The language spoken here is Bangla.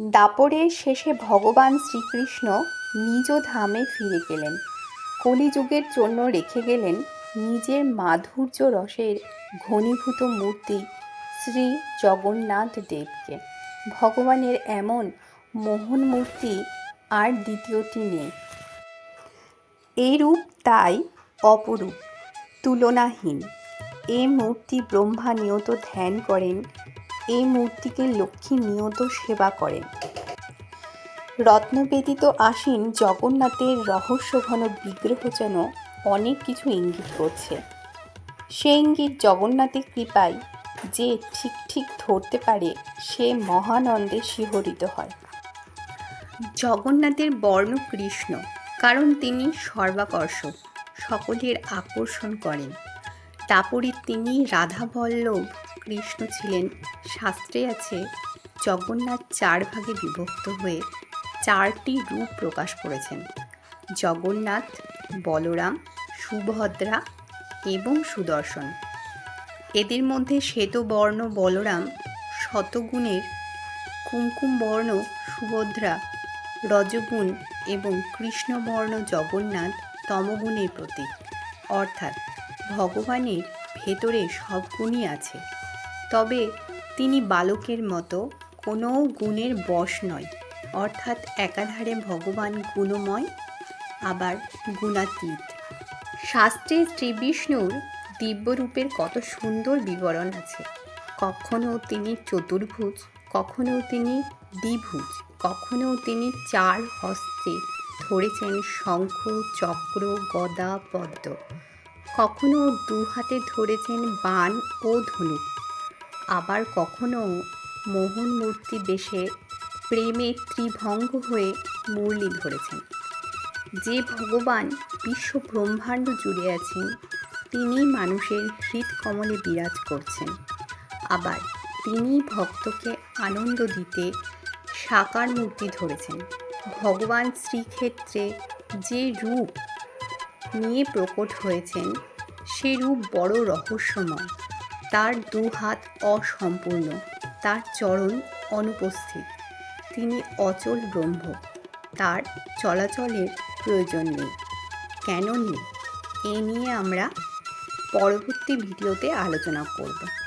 দাপরের শেষে ভগবান শ্রীকৃষ্ণ নিজ ধামে ফিরে গেলেন। কলিযুগের জন্য রেখে গেলেন নিজের মাধুর্য রসের ঘনীভূত মূর্তি শ্রী জগন্নাথ দেবকে। ভগবানের এমন মোহন মূর্তি আর দ্বিতীয়টি নেই। এই রূপ তাই অপরূপ, তুলনাহীন। এ মূর্তি ব্রহ্মা নিয়ত ধ্যান করেন এই মূর্তিকে লক্ষ্মী নিয়ত সেবা করেন। রত্নবেদিত আসীন জগন্নাথের রহস্যঘন বিগ্রহ যেন অনেক কিছু ইঙ্গিত করছে। সে ইঙ্গিত জগন্নাথের কৃপায় যে ঠিক ঠিক ধরতে পারে, সে মহানন্দে শিহরিত হয়। জগন্নাথের বর্ণ কৃষ্ণ, কারণ তিনি সর্বাকর্ষক, সকলের আকর্ষণ করেন। তারপরে তিনি রাধাবল্লভ কৃষ্ণ ছিলেন। শাস্ত্রে আছে, জগন্নাথ চার ভাগে বিভক্ত হয়ে চারটি রূপ প্রকাশ করেছেন। জগন্নাথ, বলরাম, সুভদ্রা এবং সুদর্শন। এদের মধ্যে শ্বেতবর্ণ বলরাম, শতগুণের কুমকুম বর্ণ সুভদ্রা, রজগুণ এবং কৃষ্ণবর্ণ জগন্নাথ তমগুণের প্রতীক। অর্থাৎ ভগবানের ভেতরে সব গুণই আছে। তবে তিনি বালকের মতো কোনো গুণের বশ নয়, অর্থাৎ একাধারে ভগবান গুণময়, আবার গুণাতীত। শাস্ত্রে শ্রী বিষ্ণুর দিব্যরূপের কত সুন্দর বিবরণ আছে। কখনও তিনি চতুর্ভুজ, কখনও তিনি দ্বিভুজ, কখনও তিনি চার হস্তে ধরেছেন শঙ্খ, চক্র, গদা, পদ্ম। কখনো দু হাতে ধরেছেন বাণ ও ধনুক। আবার কখনো মোহন মূর্তি বেশে প্রেমে ত্রিভঙ্গ হয়ে মুরলি ধরেছেন। যে ভগবান বিশ্ব ব্রহ্মাণ্ড জুড়ে আছেন তিনি মানুষের হৃদকমলে বিরাজ করছেন। আবার তিনি ভক্তকে আনন্দ দিতে সাকার মূর্তি ধরেছেন। ভগবান শ্রীক্ষেত্রে যে রূপ নিয়ে প্রকট হয়েছেন, সে রূপ বড় রহস্যময়। তার দু হাত অসম্পূর্ণ, তার চরণ অনুপস্থিত। তিনি অচল ব্রহ্ম, তার চলাচলের প্রয়োজন নেই। কেন নেই? এ নিয়ে আমরা পরবর্তী ভিডিওতে আলোচনা করব।